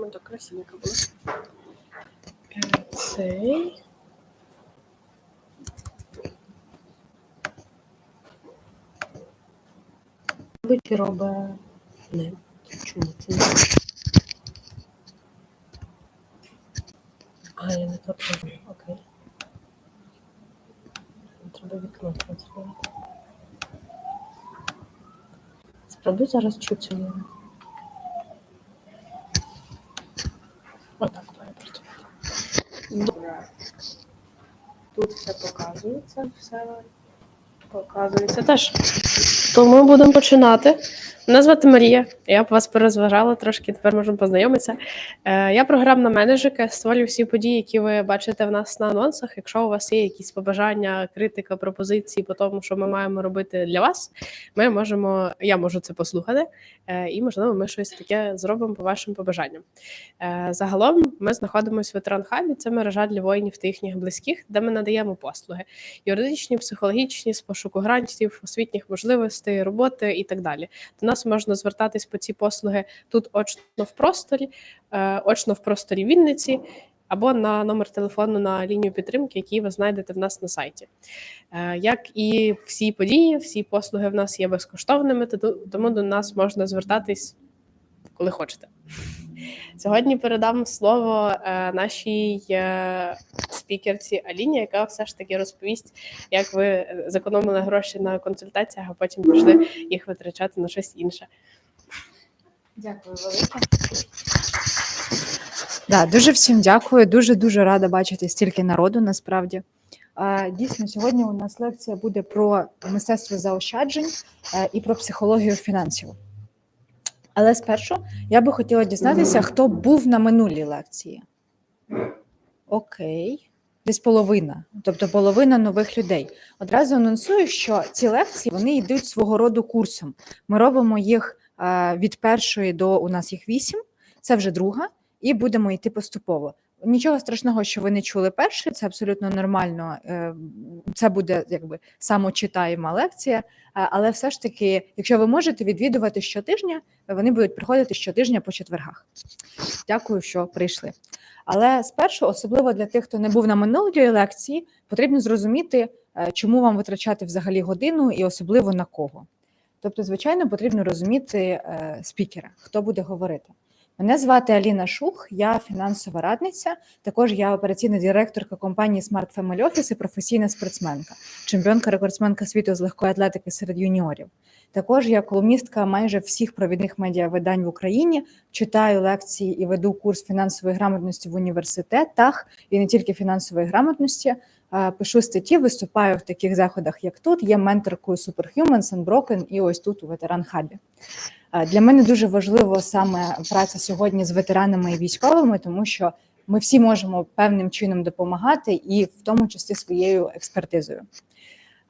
ми так красивенько було. Цей. Мабуть, робить. Не. Чому це не? А, я не то. Окей. Треба вікно транслювати. Спробуй зараз чути його. Отак має працювати. Добре. Тут все показується, все показується теж. То ми будемо починати. Мене звати Марія. Я б вас перезважала трошки, тепер можемо познайомитися. Е, я програмна менеджерка, створюю всі події, які ви бачите в нас на анонсах. Якщо у вас є якісь побажання, критика, пропозиції по тому, що ми маємо робити для вас, ми можемо, я можу це послухати, е, і можливо, ми щось таке зробимо по вашим побажанням. Е, Загалом ми знаходимося в ветеран хабі. Це мережа для воїнів та їхніх близьких, де ми надаємо послуги юридичні, психологічні, з пошуку грантів, освітніх можливостей, роботи і так далі. До нас можна звертатись по ці послуги тут очно в просторі, е, очно в просторі Вінниці. Або на номер телефону на лінію підтримки, який ви знайдете в нас на сайті. Е, Як і всі події, всі послуги в нас є безкоштовними, тому до нас можна звертатись коли хочете. Сьогодні передам слово е, нашій спікерці Аліні, яка все ж таки розповість, як ви зекономили гроші на консультаціях, а потім пішли їх витрачати на щось інше. Дякую велике. Да, дуже всім дякую. Дуже дуже рада бачити стільки народу. Насправді дійсно, сьогодні у нас лекція буде про мистецтво заощаджень е, і про психологію фінансів. Але спершу я би хотіла дізнатися, хто був на минулій лекції. Окей, десь половина, тобто половина нових людей. Одразу анонсую, що ці лекції вони йдуть свого роду курсом. Ми робимо їх від першої до у нас їх вісім, це вже друга, і будемо йти поступово. Нічого страшного, що ви не чули перший, це абсолютно нормально. е, Це буде якби самочитаєма лекція. е, Але все ж таки, якщо ви можете відвідувати щотижня, вони будуть приходити щотижня по четвергах. Дякую, що прийшли. Але спершу, особливо для тих, хто не був на минулій лекції, потрібно зрозуміти, е, чому вам витрачати взагалі годину і особливо на кого. Тобто, звичайно, потрібно розуміти е, спікера, хто буде говорити. Мене звати Аліна Шух, я фінансова радниця. Також я операційна директорка компанії Smart Family Office і професійна спортсменка, чемпіонка рекордсменка світу з легкої атлетики серед юніорів. Також я колумністка майже всіх провідних медіавидань в Україні. Читаю лекції і веду курс фінансової грамотності в університетах і не тільки фінансової грамотності. Е, Пишу статті, виступаю в таких заходах, як тут. Є менторкою Superhumans Unbroken і ось тут у ветеран хабі. Е, Для мене дуже важливо саме праця сьогодні з ветеранами і військовими, тому що ми всі можемо певним чином допомагати, і в тому числі своєю експертизою.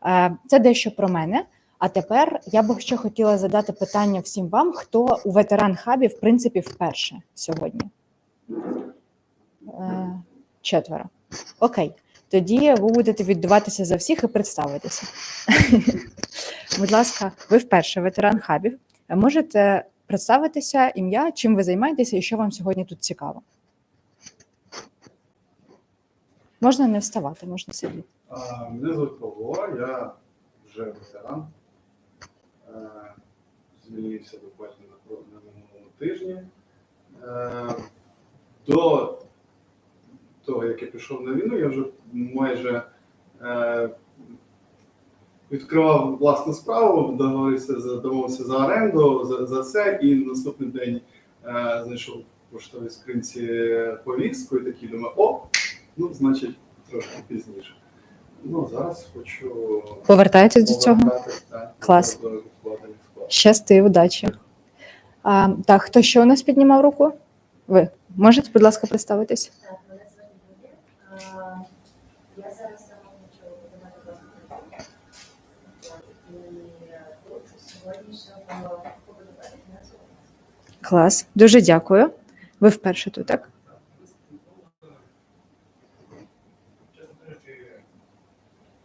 Е, Це дещо про мене. А тепер я би ще хотіла задати питання всім вам, хто у ветеран хабі в принципі вперше сьогодні. Четверо. Окей. Тоді ви будете віддаватися за всіх і представитися. Будь ласка, ви вперше ветеран хабів. Можете представитися ім'я, чим ви займаєтеся і що вам сьогодні тут цікаво. Можна не вставати, можна сидіти. Мене звуть Павло, я вже ветеран. Е, Звільнився буквально на минулому тижні. Е, До того, як я пішов на війну, я вже майже е, відкривав власну справу, договорився за домовився за оренду за, за це, і наступний день е, знайшов в поштовій скринці повістку і такий думаю, о, ну, значить, трошки пізніше. Ну, зараз хочу Повертаєтесь до цього? так, Клас. до. Щасти, удачі. А, так, хто ще у нас піднімав руку? Ви можете, будь ласка, представитись? Клас. Дуже дякую. Ви вперше тут, так?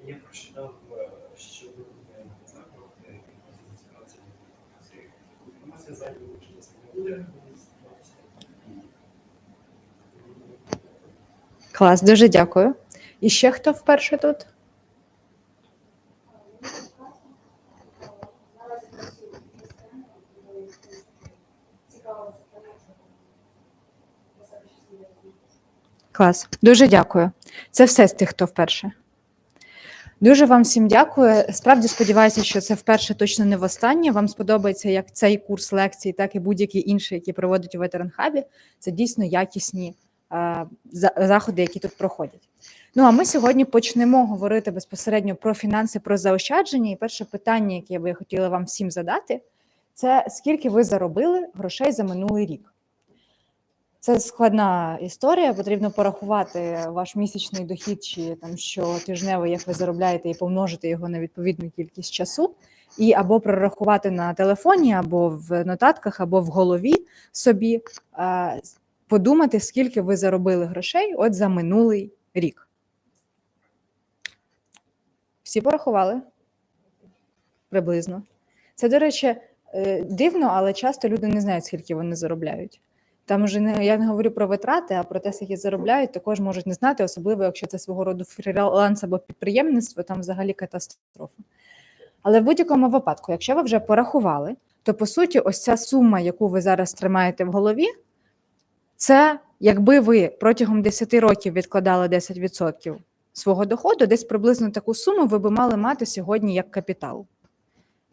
Я прочитав, що Клас, дуже дякую. І ще хто вперше тут? Клас, дуже дякую. Це все з тих, хто вперше. Дуже вам всім дякую. Справді сподіваюся, що це вперше точно не востаннє. Вам сподобається як цей курс лекцій, так і будь-який інший, який проводить у ветеранхабі. Це дійсно якісні е, заходи, які тут проходять. Ну а ми сьогодні почнемо говорити безпосередньо про фінанси, про заощадження. І перше питання, яке я би хотіла вам всім задати, це скільки ви заробили грошей за минулий рік? Це складна історія. Потрібно порахувати ваш місячний дохід чи там щотижневий, як ви заробляєте, і помножити його на відповідну кількість часу, і або прорахувати на телефоні, або в нотатках, або в голові собі, подумати, скільки ви заробили грошей от за минулий рік. Всі порахували? Приблизно. Це, до речі, е, дивно, але часто люди не знають, скільки вони заробляють. Там уже не я не говорю про витрати, а про те, скільки заробляють, також можуть не знати, особливо якщо це свого роду фріланс або підприємництво, там взагалі катастрофа. Але в будь-якому випадку, якщо ви вже порахували, то по суті, ось ця сума, яку ви зараз тримаєте в голові, це якби ви протягом 10 років відкладали 10% свого доходу, десь приблизно таку суму ви би мали мати сьогодні як капітал.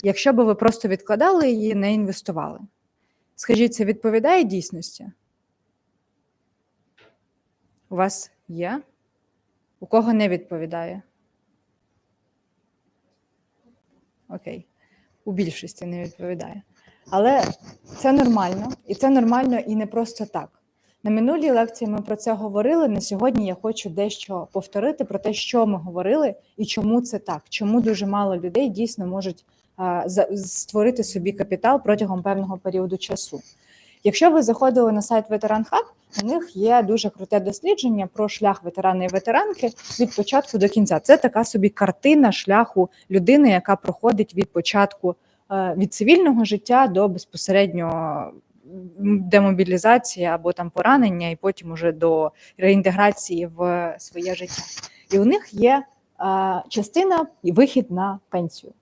Якщо би ви просто відкладали її, не інвестували. Скажіть, це відповідає дійсності? У вас є? У кого не відповідає? Окей. У більшості не відповідає. Але це нормально, і це нормально і не просто так. На минулій лекції ми про це говорили. На сьогодні я хочу дещо повторити про те, що ми говорили і чому це так. Чому дуже мало людей дійсно можуть створити собі капітал протягом певного періоду часу. Якщо ви заходили на сайт Ветеран Хаб, у них є дуже круте дослідження про шлях ветерана і ветеранки від початку до кінця. Це така собі картина шляху людини, яка проходить від початку е, від цивільного життя до безпосередньо демобілізації або там поранення, і потім уже до реінтеграції в своє життя. І у них є частина і вихід на пенсію.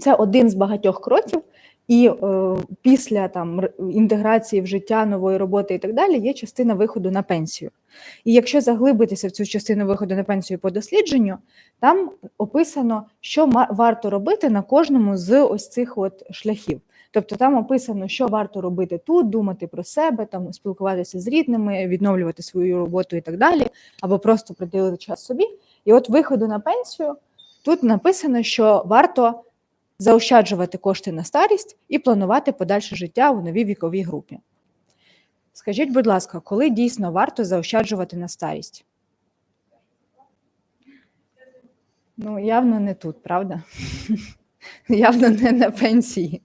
Це один з багатьох кроків, і е, після там інтеграції в життя нової роботи і так далі є частина виходу на пенсію. І якщо заглибитися в цю частину виходу на пенсію по дослідженню, там описано, що варто робити на кожному з ось цих от шляхів. Тобто там описано, що варто робити тут, думати про себе, там спілкуватися з рідними, відновлювати свою роботу і так далі, або просто приділити час собі. І от виходу на пенсію тут написано, що варто заощаджувати кошти на старість і планувати подальше життя у новій віковій групі. Скажіть, будь ласка, коли дійсно варто заощаджувати на старість? Ну, явно не тут, правда? Явно не на пенсії.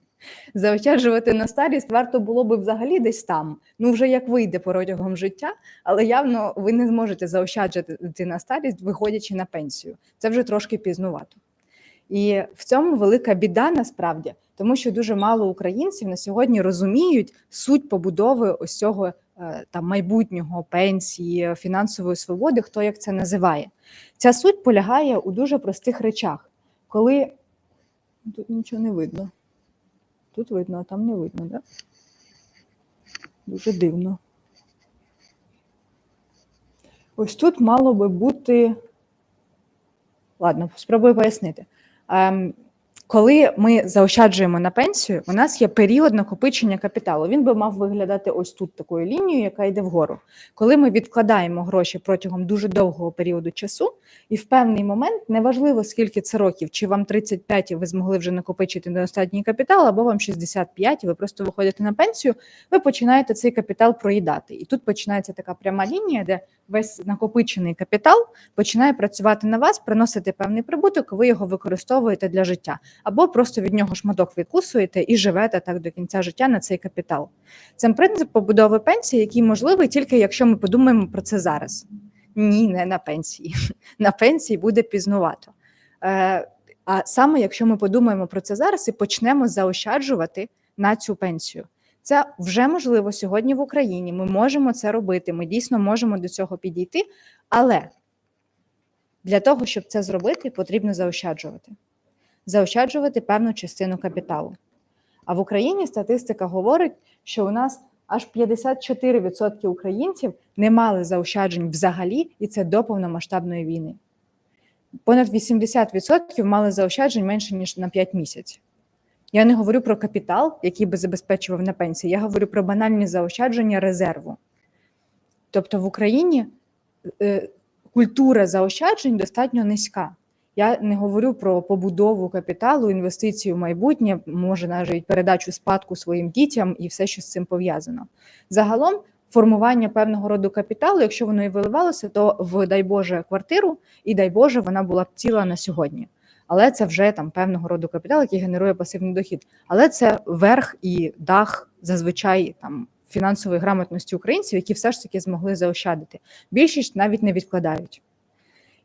Заощаджувати на старість варто було би взагалі десь там. Ну, вже як вийде протягом життя, але явно ви не зможете заощаджувати на старість, виходячи на пенсію. Це вже трошки пізнувато. І в цьому велика біда насправді, тому що дуже мало українців на сьогодні розуміють суть побудови ось цього е, там майбутнього пенсії, фінансової свободи, хто як це називає. Ця суть полягає у дуже простих речах, коли тут нічого не видно. Тут видно, а там не видно, да? Дуже дивно. Ось тут мало би бути. Ладно, спробую пояснити. Ем, коли ми заощаджуємо на пенсію, у нас є період накопичення капіталу. Він би мав виглядати ось тут такою лінією, яка йде вгору. Коли ми відкладаємо гроші протягом дуже довгого періоду часу, і в певний момент неважливо скільки це років, чи вам 35 і ви змогли вже накопичити недостатній капітал, або вам 65, і ви просто виходите на пенсію, ви починаєте цей капітал проїдати. І тут починається така пряма лінія, де весь накопичений капітал починає працювати на вас, приносити певний прибуток, ви його використовуєте для життя, або просто від нього шматок відкусуєте і живете так до кінця життя на цей капітал. Це принцип побудови пенсії, який можливий тільки якщо ми подумаємо про це зараз. Ні, не на пенсії. На пенсії буде пізнувато. Е, а саме, якщо ми подумаємо про це зараз і почнемо заощаджувати на цю пенсію. Це вже можливо сьогодні в Україні. Ми можемо це робити. Ми дійсно можемо до цього підійти. Але для того, щоб це зробити, потрібно заощаджувати. Заощаджувати певну частину капіталу. А в Україні статистика говорить, що у нас аж 54% українців не мали заощаджень взагалі, і це до повномасштабної війни. Понад 80% мали заощаджень менше ніж на 5 місяців. Я не говорю про капітал, який би забезпечував на пенсії, я говорю про банальні заощадження резерву. Тобто в Україні е, культура заощаджень достатньо низька. Я не говорю про побудову капіталу, інвестицію в майбутнє, може навіть передачу спадку своїм дітям і все, що з цим пов'язано. Загалом, формування певного роду капіталу, якщо воно і виливалося, то в дай Боже квартиру, і дай Боже, вона була б ціла на сьогодні. Але це вже там певного роду капітал, який генерує пасивний дохід. Але це верх і дах зазвичай там фінансової грамотності українців, які все ж таки змогли заощадити. Більшість навіть не відкладають.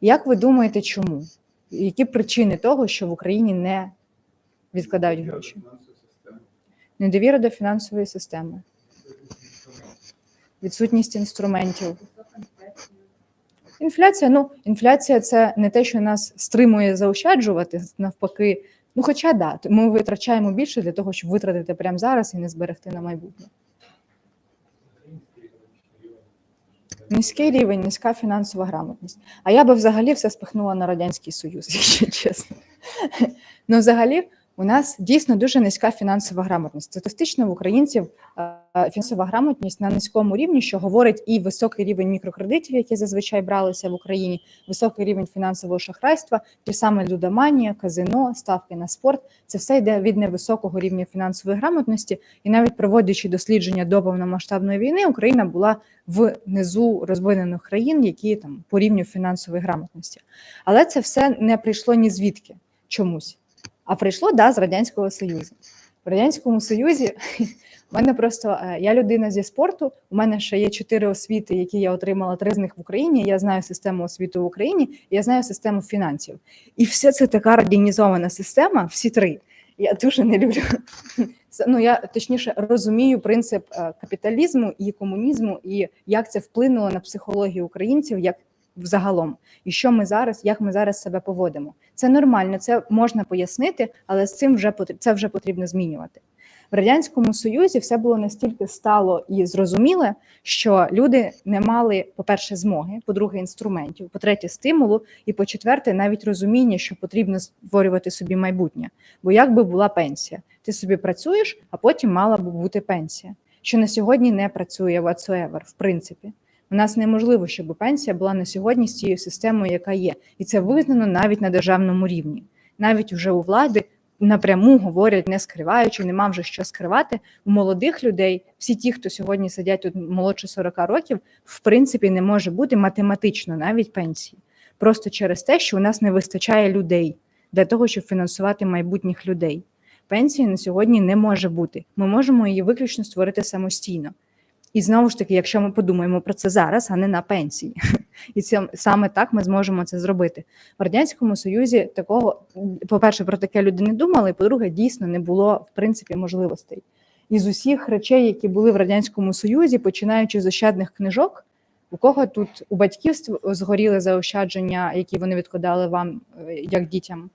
Як ви думаєте, чому? Які причини того, що в Україні не відкладають гроші? Недовіра до фінансової системи, відсутність інструментів. Інфляція, ну, інфляція це не те, що нас стримує заощаджувати, навпаки. Ну, хоча да, ми витрачаємо більше для того, щоб витратити прямо зараз і не зберегти на майбутнє. Низький рівень, низька фінансова грамотність. А я би взагалі все спихнула на Радянський Союз, якщо чесно. Ну, взагалі, у нас дійсно дуже низька фінансова грамотність. Статистично в українців е, фінансова грамотність на низькому рівні, що говорить і високий рівень мікрокредитів, які зазвичай бралися в Україні, високий рівень фінансового шахрайства, ті саме людоманія, казино, ставки на спорт. Це все йде від невисокого рівня фінансової грамотності, і навіть проводячи дослідження до повномасштабної війни, Україна була в низу розвинених країн, які там по рівню фінансової грамотності. Але це все не прийшло ні звідки чомусь. А прийшло да, з Радянського Союзу. В Радянському Союзі в мене просто е, я людина зі спорту. У мене ще є чотири освіти, які я отримала, три з них в Україні. Я знаю систему освіти в Україні, я знаю систему фінансів. І все це така радянізована система, всі три. Я дуже не люблю. Ну я точніше розумію принцип е, капіталізму і комунізму, і як це вплинуло на психологію українців, як взагалом, і що ми зараз, як ми зараз себе поводимо. Це нормально, це можна пояснити, але з цим вже це вже потрібно змінювати. В радянському союзі все було настільки стало і зрозуміле, що люди не мали, по-перше, змоги, по-друге, інструментів, по-третє, стимулу, і по-четверте, навіть розуміння, що потрібно створювати собі майбутнє. Бо як би була пенсія, ти собі працюєш, а потім мала б бути пенсія, що на сьогодні не працює whatsoever, в принципі. У нас неможливо, щоб пенсія була на сьогодні з тією системою, яка є, і це визнано навіть на державному рівні. Навіть уже у влади напряму говорять, не скриваючи, нема вже що скривати. У молодих людей, всі ті, хто сьогодні сидять тут молодше 40 років, в принципі, не може бути математично навіть пенсії. Просто через те, що у нас не вистачає людей для того, щоб фінансувати майбутніх людей. Пенсії на сьогодні не може бути. Ми можемо її виключно створити самостійно. І знову ж таки, якщо ми подумаємо про це зараз, а не на пенсії, і це саме так ми зможемо це зробити. В радянському союзі такого, по-перше, про таке люди не думали. По-друге, дійсно не було в принципі можливостей. Із усіх речей, які були в радянському союзі, починаючи з ощадних книжок, у кого тут у батьків ст- згоріли заощадження, які вони відкладали вам е, як дітям?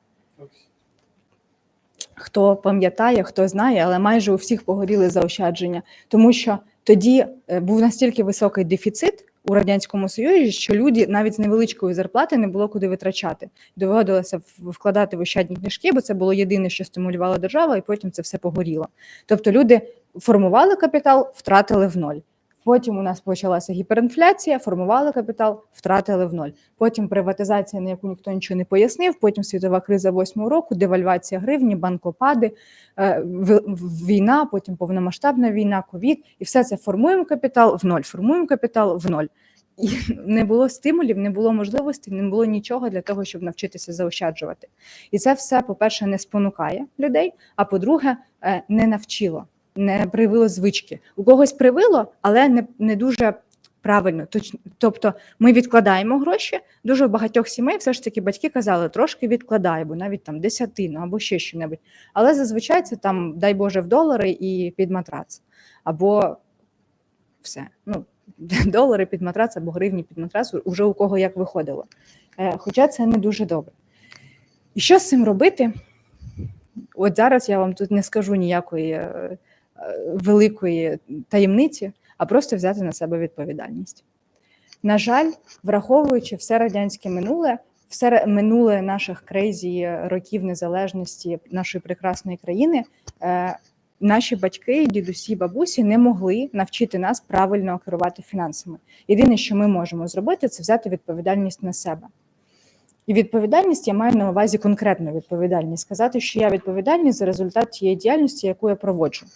Хто пам'ятає, хто знає, але майже у всіх погоріли заощадження, тому що тоді е, був настільки високий дефіцит у радянському союзі, що люди навіть з невеличкої зарплати не було куди витрачати. Доводилося вкладати в ощадні книжки, бо це було єдине, що стимулювала держава, і потім це все погоріло. Тобто люди формували капітал, втратили в ноль. Потім у нас почалася гіперінфляція, формували капітал, втратили в ноль. Потім приватизація, на яку ніхто нічого не пояснив. Потім світова криза восьмого року, девальвація гривні, банкопади, е, війна, потім повномасштабна війна, ковід, і все це формуємо капітал в ноль, формуємо капітал в ноль. І не було стимулів, не було можливостей, не було нічого для того, щоб навчитися заощаджувати. І це все, по-перше, не спонукає людей, а по-друге, е, не навчило, не привило звички. У когось привило, але не, не дуже Правильно, тобто ми відкладаємо гроші. Дуже в багатьох сімей все ж таки батьки казали, трошки відкладай, або навіть там десятину, або ще щось. Але зазвичай це там, дай Боже, в долари і під матрац. Або все. Ну, долари під матрац або гривні під матрац, уже у кого як виходило. Е, Хоча це не дуже добре. І що з цим робити? От зараз я вам тут не скажу ніякої е, великої таємниці, а просто взяти на себе відповідальність. На жаль, враховуючи все радянське минуле, все минуле наших крейзі років незалежності нашої прекрасної країни, е, наші батьки, дідусі, бабусі не могли навчити нас правильно керувати фінансами. Єдине, що ми можемо зробити, це взяти відповідальність на себе. І відповідальність я маю на увазі конкретну відповідальність. Сказати, що я відповідальний за результат тієї діяльності, яку я проводжу.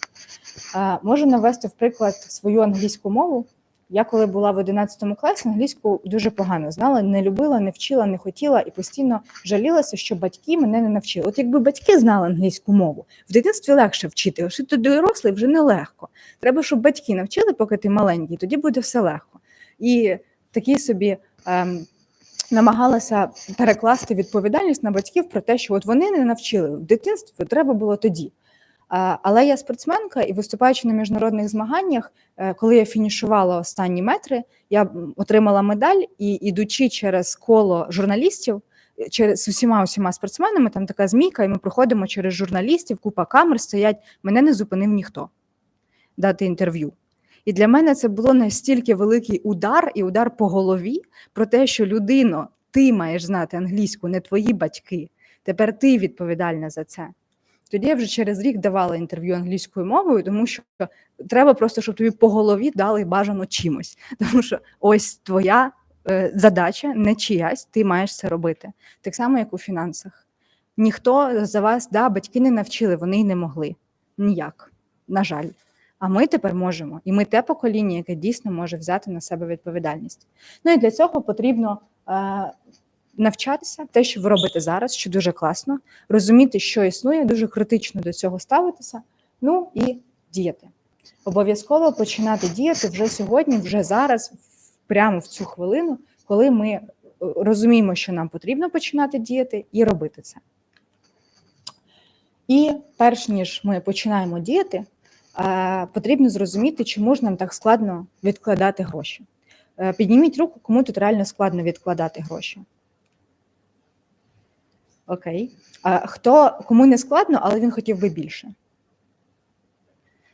Можу навести в приклад свою англійську мову. Я коли була в 11 класі, англійську дуже погано знала, не любила, не вчила, не хотіла і постійно жалілася, що батьки мене не навчили. От якби батьки знали англійську мову, в дитинстві легше вчити, а що ти дорослий вже нелегко. Треба, щоб батьки навчили, поки ти маленький, тоді буде все легко. І такий собі. Ем, намагалася перекласти відповідальність на батьків про те, що от вони не навчили в дитинстві, треба було тоді. Але я спортсменка і виступаючи на міжнародних змаганнях, е, коли я фінішувала останні метри, я отримала медаль і ідучи через коло журналістів. е, Через усіма усіма спортсменами там така змійка, і ми проходимо через журналістів, купа камер стоять. Мене не зупинив ніхто дати інтерв'ю. І для мене це було настільки великий удар і удар по голові про те, що людино, ти маєш знати англійську, не твої батьки. Тепер ти відповідальна за це. Тоді я вже через рік давала інтерв'ю англійською мовою, тому що треба просто, щоб тобі по голові дали бажано чимось. Тому що ось твоя е, задача, не чиясь, ти маєш це робити. Так само, як у фінансах. Ніхто за вас, да, батьки не навчили, вони й не могли. Ніяк, на жаль. А ми тепер можемо. І ми те покоління, яке дійсно може взяти на себе відповідальність. Ну і для цього потрібно е, навчатися, те, що ви робите зараз, що дуже класно, розуміти, що існує, дуже критично до цього ставитися. Ну і діяти. Обов'язково починати діяти вже сьогодні, вже зараз, прямо в цю хвилину, коли ми е, розуміємо, що нам потрібно починати діяти, і робити це. І перш ніж ми починаємо діяти, потрібно зрозуміти, чому ж нам так складно відкладати гроші. Е, Підніміть руку, кому тут реально складно відкладати гроші. Окей. А хто кому не складно, але він хотів би більше.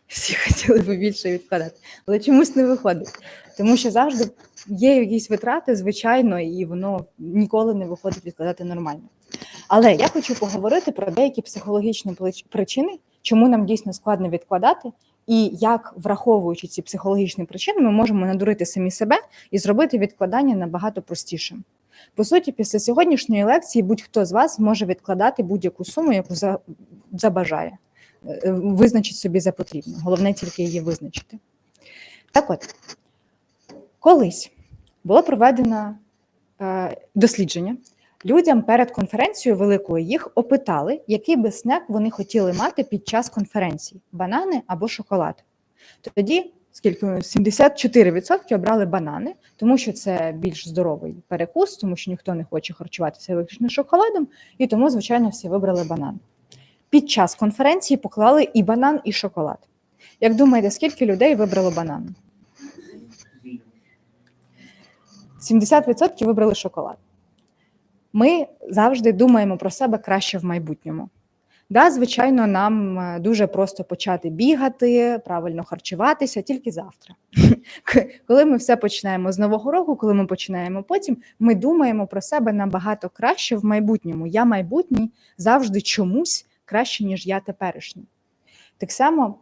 Всі хотіли би більше відкладати, але чомусь не виходить. Тому що завжди є якісь витрати, звичайно, і воно ніколи не виходить відкладати нормально. Але я хочу поговорити про деякі психологічні причини, чому нам дійсно складно відкладати, і як, враховуючи ці психологічні причини, ми можемо надурити самі себе і зробити відкладання набагато простішим. По суті, після сьогоднішньої лекції будь-хто з вас може відкладати будь-яку суму, яку забажає. Е, Визначить собі за потрібне. Головне тільки її визначити. Так от, колись було проведено е, дослідження. Людям перед конференцією великою їх опитали, який би снек вони хотіли мати під час конференції: банани або шоколад. Тоді, скільки 74% обрали банани, тому що це більш здоровий перекус, тому що ніхто не хоче харчуватися виключно шоколадом, і тому, звичайно, всі вибрали банан. Під час конференції поклали і банан, і шоколад. Як думаєте, скільки людей вибрало банан? 70% вибрали шоколад. Ми завжди думаємо про себе краще в майбутньому. Да, звичайно, нам е, дуже просто почати бігати, правильно харчуватися тільки завтра. Коли ми все починаємо з нового року, коли ми починаємо потім, ми думаємо про себе набагато краще в майбутньому. Я майбутній завжди чомусь краще, ніж я теперішній. Так само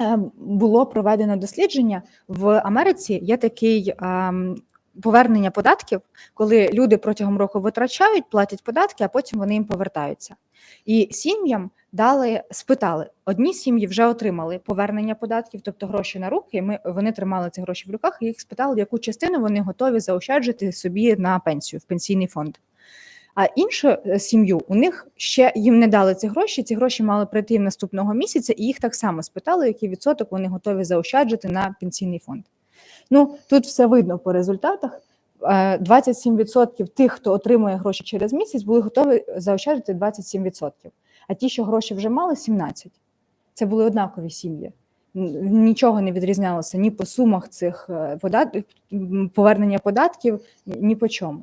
е, було проведено дослідження в Америці. Є такий ем, повернення податків, коли люди протягом року витрачають, платять податки, а потім вони їм повертаються. І сім'ям дали, спитали, одні сім'ї вже отримали повернення податків, тобто гроші на руки. Ми вони тримали ці гроші в руках, і їх спитали, яку частину вони готові заощаджити собі на пенсію в пенсійний фонд. А іншу е, сім'ю у них ще їм не дали ці гроші. Ці гроші мали прийти їм наступного місяця, і їх так само спитали, який відсоток вони готові заощаджити на пенсійний фонд. Ну тут все видно по результатах. Е, 27% тих, хто отримує гроші через місяць, були готові заощаджувати 27%. А ті, що гроші вже мали, 17%. Це були однакові сім'ї. Нічого не відрізнялося ні по сумах цих е, подат... повернення податків, ні по чому.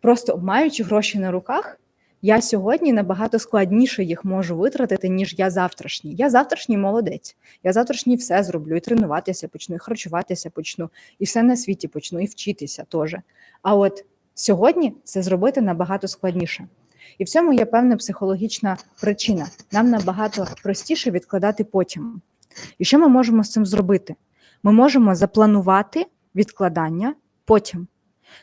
Просто маючи гроші на руках, я сьогодні набагато складніше їх можу витратити, ніж я завтрашній. Я завтрашній молодець. Я завтрашній все зроблю, і тренуватися почну, і харчуватися почну, і все на світі почну, і вчитися теж. А от сьогодні це зробити набагато складніше. І в цьому є певна психологічна причина. Нам набагато простіше відкладати потім. І що ми можемо з цим зробити? Ми можемо запланувати відкладання потім.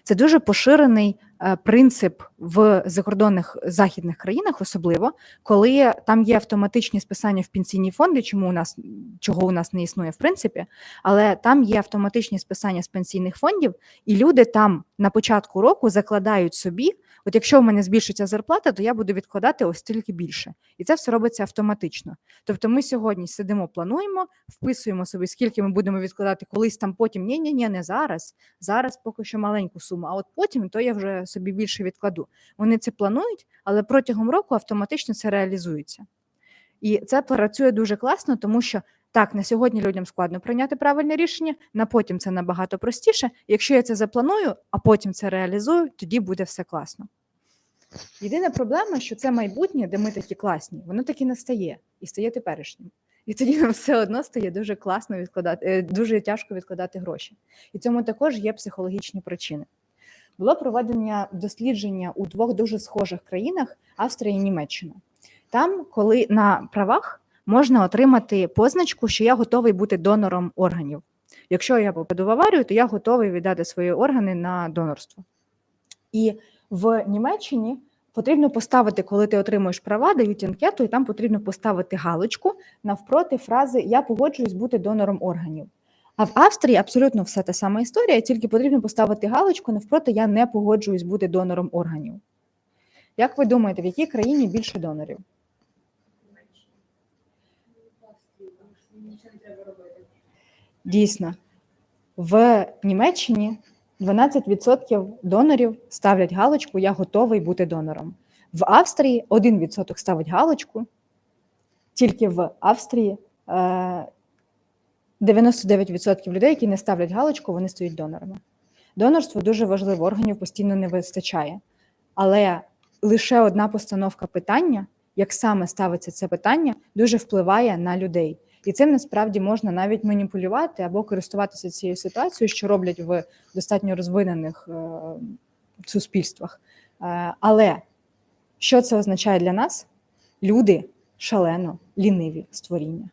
Це дуже поширений е, принцип в закордонних західних країнах, особливо коли там є автоматичні списання в пенсійні фонди, чому у нас чого у нас не існує в принципі, але там є автоматичні списання з пенсійних фондів, і люди там на початку року закладають собі. От якщо в мене збільшиться зарплата, то я буду відкладати ось стільки більше, і це все робиться автоматично. Тобто, ми сьогодні сидимо, плануємо, вписуємо собі, скільки ми будемо відкладати колись там. Потім ні, ні, ні, не зараз. Зараз поки що маленьку суму. А от потім то я вже собі більше відкладу. Вони це планують, але протягом року автоматично це реалізується. І це працює дуже класно, тому що так, на сьогодні людям складно прийняти правильне рішення, на потім це набагато простіше. Якщо я це запланую, а потім це реалізую, тоді буде все класно. Єдина проблема, що це майбутнє, де ми такі класні, воно таки не стає і стає теперішнім. І тоді нам все одно стає дуже класно відкладати, е, дуже тяжко відкладати гроші. І цьому також є психологічні причини. Було проведення дослідження у двох дуже схожих країнах Австрія і Німеччина. Там, коли на правах можна отримати позначку, що я готовий бути донором органів. Якщо я попаду в аварію, то я готовий віддати свої органи на донорство. І в Німеччині потрібно поставити, коли ти отримуєш права, дають анкету, і там потрібно поставити галочку навпроти фрази Я погоджуюсь бути донором органів. А в Австрії абсолютно все та сама історія, тільки потрібно поставити галочку навпроти Я не погоджуюсь бути донором органів. Як ви думаєте, в якій країні більше донорів? Дійсно, в Німеччині 12% донорів ставлять галочку Я готовий бути донором. В Австрії 1% ставить галочку. Тільки в Австрії е, 99% людей, які не ставлять галочку, вони стають донорами. Донорство дуже важливо, органів постійно не вистачає. Але лише одна постановка питання, як саме ставиться це питання, дуже впливає на людей. І цим насправді можна навіть маніпулювати або користуватися цією ситуацією, що роблять в достатньо розвинених е, суспільствах. Е, але що це означає для нас? Люди шалено ліниві створіння.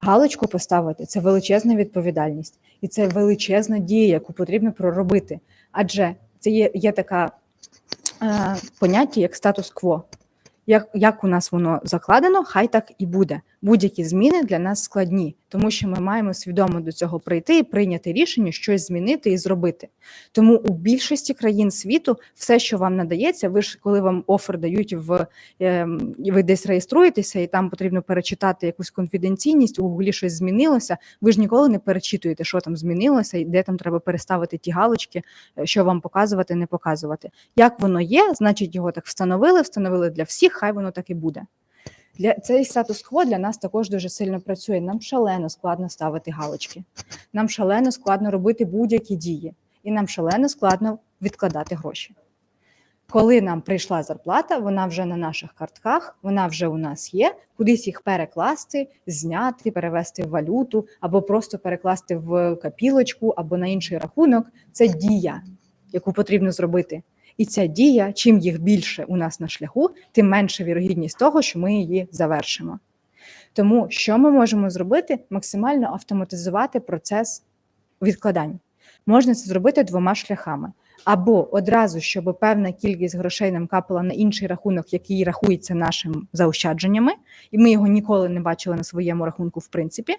Галочку поставити це величезна відповідальність, і це величезна дія, яку потрібно проробити. Адже це є, є така е, поняття, як статус-кво. Як, як у нас воно закладено, хай так і буде. Будь-які зміни для нас складні, тому що ми маємо свідомо до цього прийти і прийняти рішення, щось змінити і зробити. Тому у більшості країн світу все, що вам надається, ви ж коли вам офер дають в е, ви десь реєструєтеся, і там потрібно перечитати якусь конфіденційність, у гуглі щось змінилося. Ви ж ніколи не перечитуєте, що там змінилося, і де там треба переставити ті галочки, е, що вам показувати, не показувати. Як воно є, значить його так встановили, встановили для всіх, хай воно так і буде. Для цей статус-кво для нас також дуже сильно працює. Нам шалено складно ставити галочки. Нам шалено складно робити будь-які дії, і нам шалено складно відкладати гроші. Коли нам прийшла зарплата, вона вже на наших картках, вона вже у нас є, кудись їх перекласти, зняти, перевести в валюту, або просто перекласти в копілочку, або на інший рахунок. Це дія, яку потрібно зробити. І ця дія, чим їх більше у нас на шляху, тим менша вірогідність того, що ми її завершимо. Тому що ми можемо зробити? Максимально автоматизувати процес відкладань. Можна це зробити двома шляхами. Або одразу, щоб певна кількість грошей нам капала на інший рахунок, який рахується нашим заощадженнями, і ми його ніколи не бачили на своєму рахунку, в принципі.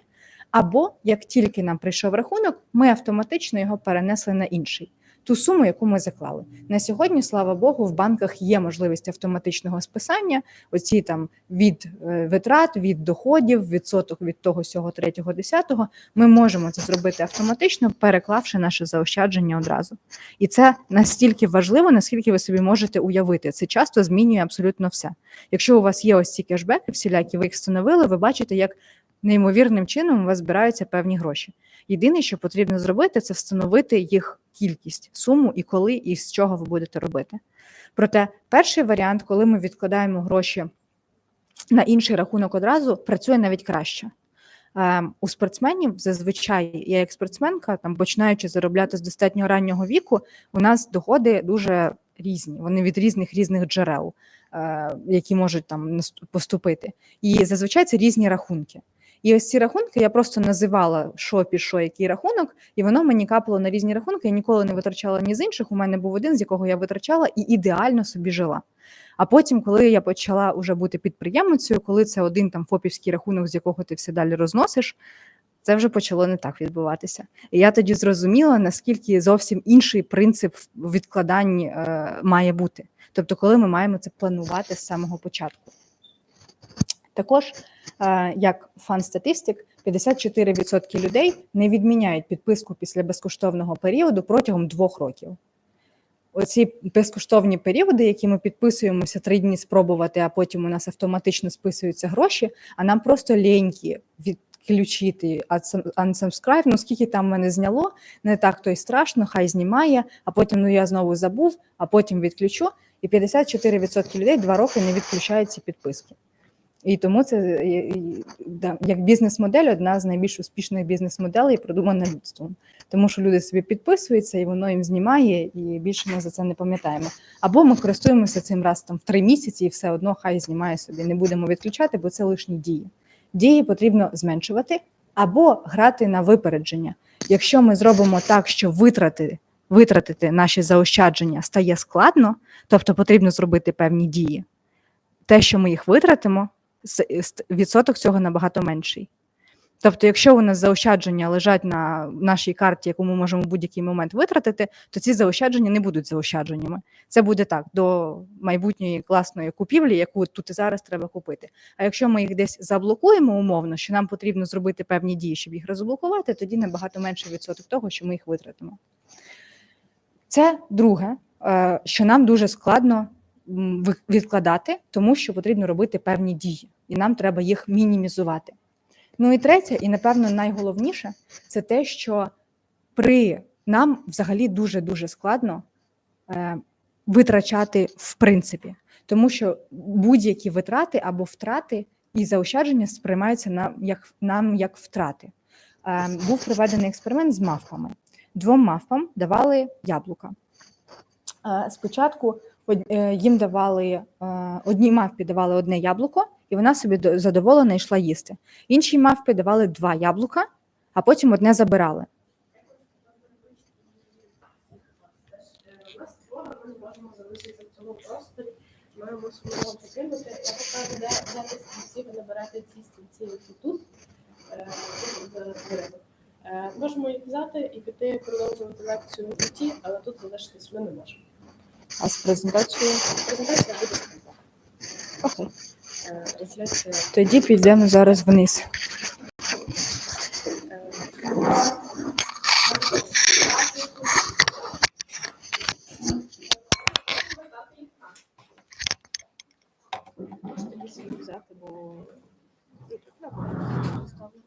Або як тільки нам прийшов рахунок, ми автоматично його перенесли на інший. Ту суму, яку ми заклали. На сьогодні, слава Богу, в банках є можливість автоматичного списання. Оці там від е, витрат, від доходів, відсоток від того сього третього, десятого. Ми можемо це зробити автоматично, переклавши наше заощадження одразу. І це настільки важливо, наскільки ви собі можете уявити. Це часто змінює абсолютно все. Якщо у вас є ось ці кешбеки, всілякі ви їх встановили, ви бачите, як неймовірним чином у вас збираються певні гроші. Єдине, що потрібно зробити, це встановити їх кількість, суму і коли, і з чого ви будете робити. Проте, перший варіант, коли ми відкладаємо гроші на інший рахунок одразу, працює навіть краще. Ем, у спортсменів зазвичай я як спортсменка, там починаючи заробляти з достатньо раннього віку, у нас доходи дуже різні. Вони від різних різних джерел, е, які можуть там поступити. І зазвичай це різні рахунки. І ось ці рахунки я просто називала, що що, який рахунок, і воно мені капало на різні рахунки. Я ніколи не витрачала ні з інших. У мене був один, з якого я витрачала, і ідеально собі жила. А потім, коли я почала вже бути підприємницею, коли це один там фопівський рахунок, з якого ти все далі розносиш, це вже почало не так відбуватися. І я тоді зрозуміла, наскільки зовсім інший принцип в відкладанні е, має бути. Тобто, коли ми маємо це планувати з самого початку. Також, е, як фан статистик, 54% людей не відміняють підписку після безкоштовного періоду протягом двох років. Оці безкоштовні періоди, які ми підписуємося три дні спробувати, а потім у нас автоматично списуються гроші, а нам просто ліньки відключити unsubscribe, ну скільки там мене зняло, не так то й страшно, хай знімає, а потім ну я знову забув, а потім відключу. І 54% людей два роки не відключають ці підписки. І тому це е, як бізнес-модель одна з найбільш успішних бізнес-моделей, продумана людством. Тому що люди собі підписуються, і воно їм знімає, і більше ми за це не пам'ятаємо. Або ми користуємося цим раз там в три місяці, і все одно хай знімає собі. Не будемо відключати, бо це лишні дії. Дії потрібно зменшувати або грати на випередження. Якщо ми зробимо так, що витрати, витратити наші заощадження стає складно, тобто потрібно зробити певні дії. Те, що ми їх витратимо, відсоток цього набагато менший. Тобто, якщо у нас заощадження лежать на нашій карті, яку ми можемо в будь-який момент витратити, то ці заощадження не будуть заощадженнями. Це буде так до майбутньої класної купівлі, яку тут і зараз треба купити. А якщо ми їх десь заблокуємо умовно, що нам потрібно зробити певні дії, щоб їх розблокувати, тоді набагато менший відсоток того, що ми їх витратимо. Це друге, е, що нам дуже складно відкладати, тому що потрібно робити певні дії, і нам треба їх мінімізувати. Ну і третє, і напевно найголовніше, це те, що при нам взагалі дуже дуже складно е, витрачати в принципі, тому що будь-які витрати або втрати і заощадження сприймаються нам як нам як втрати. Е, був проведений експеримент з мавпами. Двом мавпам давали яблука. Е, Спочатку їм давали е, одній мавпі давали одне яблуко, і вона собі до- задоволена йшла їсти. Іншій мавпі давали два яблука, а потім одне забирали. Ми мусимо покинути. Я покажу, де взяти стільці, ви наберете ці стільці, які тут. е. Е, Можемо їх взяти і піти продовжувати лекцію у ті, але тут залишитись ми не можемо. А з презентацією Презентація буде складна. окей. Е, Трансляція. Тоді підемо зараз вниз. Можете лісі взяти, бо ну, так, треба. Ставлю.